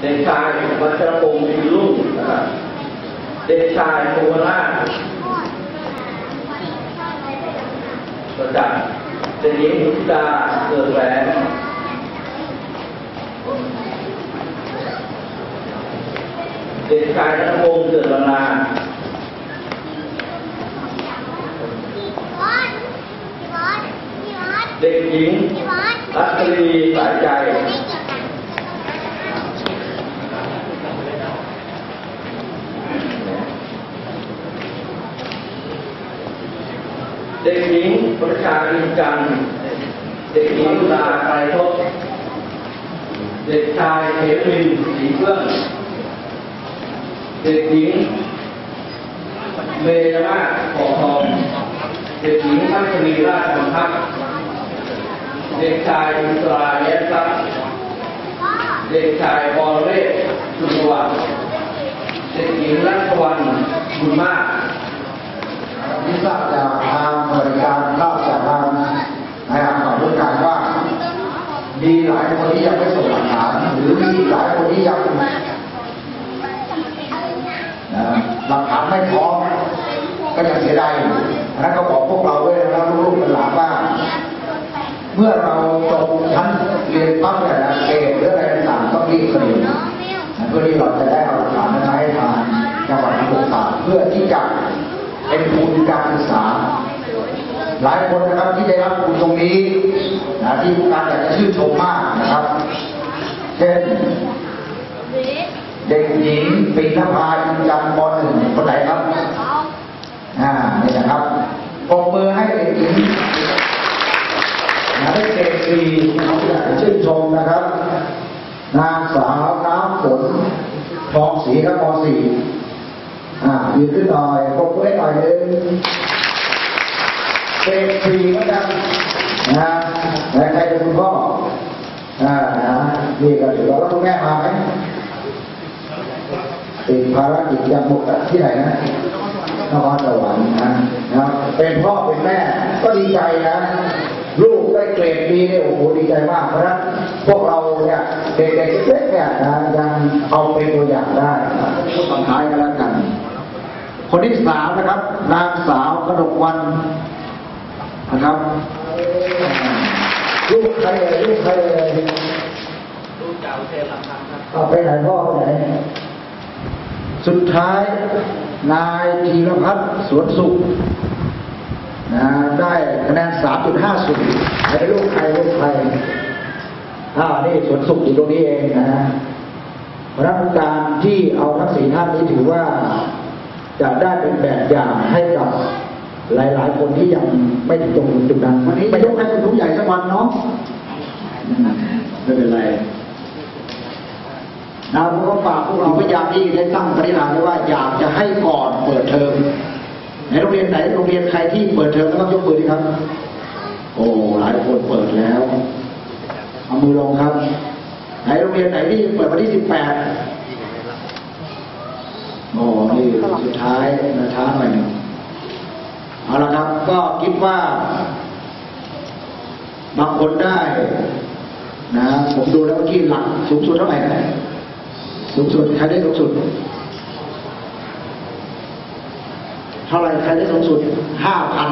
เด็กชายวัชรพงศ์พิรุ่งนะครับเด็กชายภูวนาถประจักษ์เด็กหญิงมุทิดาเกิดแหวนเด็กชายนัทพงศ์เกิดบรรณาเด็กหญิงรัตรีสายใจ ไม่เกี่ยวกัน เด็กหญิงประชาอินจันเด็กหญิงลาไตรทศเด็กชายเขมินสีเฟื่องเด็กหญิงเมยมาขอทองเด็กหญิงพัชรีราชบังคับเด็กชายอุตราแย้มทรัพย์พ่อเด็กชายบอลเรศสุนวัฒน์เด็กหญิงรัชวันบุญมาก ที่ทราบจากทางบริการทราบจากทางนายอำเภอผู้การว่า มีหลายคนที่ยังไม่ส่งหลักฐานหรือมีหลายคนที่ยังหลักฐานไม่พร้อมก็ยังเสียดายอยู่นั้นก็บอกพวกเราด้วยนะครับลูกๆหลานว่า เมื่อเราจบชั้นเรียนปั๊บเนี่ยนะเกรดหรืออะไรต่างๆต้องรีบเรียนอเพื่อที่เราจะได้เอาหลักฐานนั้นมาให้ทางจังหวัดสมุทรสาคเพื่อที่จะเป็นทุนการศึกษา หลายคนนะครับที่ได้รับทุนตรงนี้ นะที่ผู้การอยากจะชื่นชมมากนะครับ เช่น เด็กหญิงปินภาจันทร์ปหนึ่งคนไหนครับ อ่านี่นะครับปรบมือให้เด็กหญิงนะได้เกรดสี่เราอยากจะชื่นชมนะครับ นางสาวน้ำฝนทองศรีครับมสี่อ่ายืนขึ้นหน่อยปรบมือให้หน่อยหนึงเกรดสี่ก็ดัง นะและใครเป็นคุณพ่ออ่านะนี่ก็ถือว่าคุณแม่มาไหมติดภารกิจยังหมดที่ไหนนะนครสวรรค์นะนะเป็นพ่อเป็นแม่ก็ดีใจนะลูกได้เกรดดีเนี่ยโอ้โหดีใจมากเพราะนั้นพวกเราเนี่ยเด็กๆเล็กๆเนี่ยนะยังเอาเป็นตัวอย่างได้พูดตอนท้ายกันแล้วกัน คนที่สามนะครับ นางสาวกนกวันนะครับ ลูกใครเอ่ยลูกใครเอ่ยลูกเจ้าเทพหลักธรรมครับเอาไปไหนพ่อไปไหน สุดท้าย นายธีรพัฒน์สวนสุขนะได้คะแนน 3.50ให้ลูกใครลูกใครอ่านี่สวนสุขอยู่ตรงนี้เองนะเพราะฉะนั้นการที่เอาทั้งสี่ท่านนี้ถือว่าจะได้เป็นแบบอย่างให้กับ หลาย ๆ คนที่ยังไม่ถึงตรงจุดนั้นวันนี้ไปยกให้คุณผู้ใหญ่สักวันเนาะไม่เป็นไรนะผมก็ฝากพวกเราพยายามที่ได้ตั้งปณิธานไว้ว่าอยากจะให้ก่อนเปิดเทอมในโรงเรียนไหนโรงเรียนใครที่เปิดเทอมก็ต้องยกมือดีครับ โอ้หลายคนเปิดแล้วเอามือลงครับไหนโรงเรียนไหนที่เปิดวันที่สิบแปดโอ้นี่สุดท้ายนะช้าหน่อยหนึ่ง เอาละครับ ก็คิดว่า บางคนได้นะผมดูแล้วเมื่อกี้หลักสูงสุดเท่าไหร่สูงสุดใครได้สูงสุด เท่าไหร่ใครได้สูงสุดห้าพัน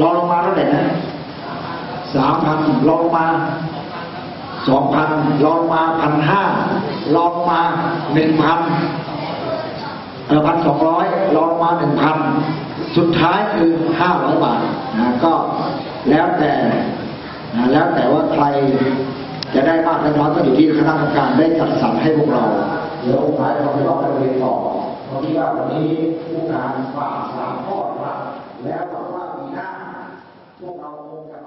รองลงมาเท่าไหร่นะสามพันรองลงมาสองพันรองมาพันห้ารองมาหนึ่งพันเออพันสองร้อยรองมาหนึ่งพัน สุดท้ายคือห้าร้อยบาทนะก็แล้วแต่แล้วแต่ว่าใครจะได้มากได้น้อยก็อยู่ที่คณะกรรมการได้จัดสรรให้พวกเราเดี๋ยวสายเราไปรัองไปเรียนต่อตอนนี้ว่าวันนี้ผู้การฝากสามข้อครับแล้วหวัว่าปีหน้าพวกเราคงจะ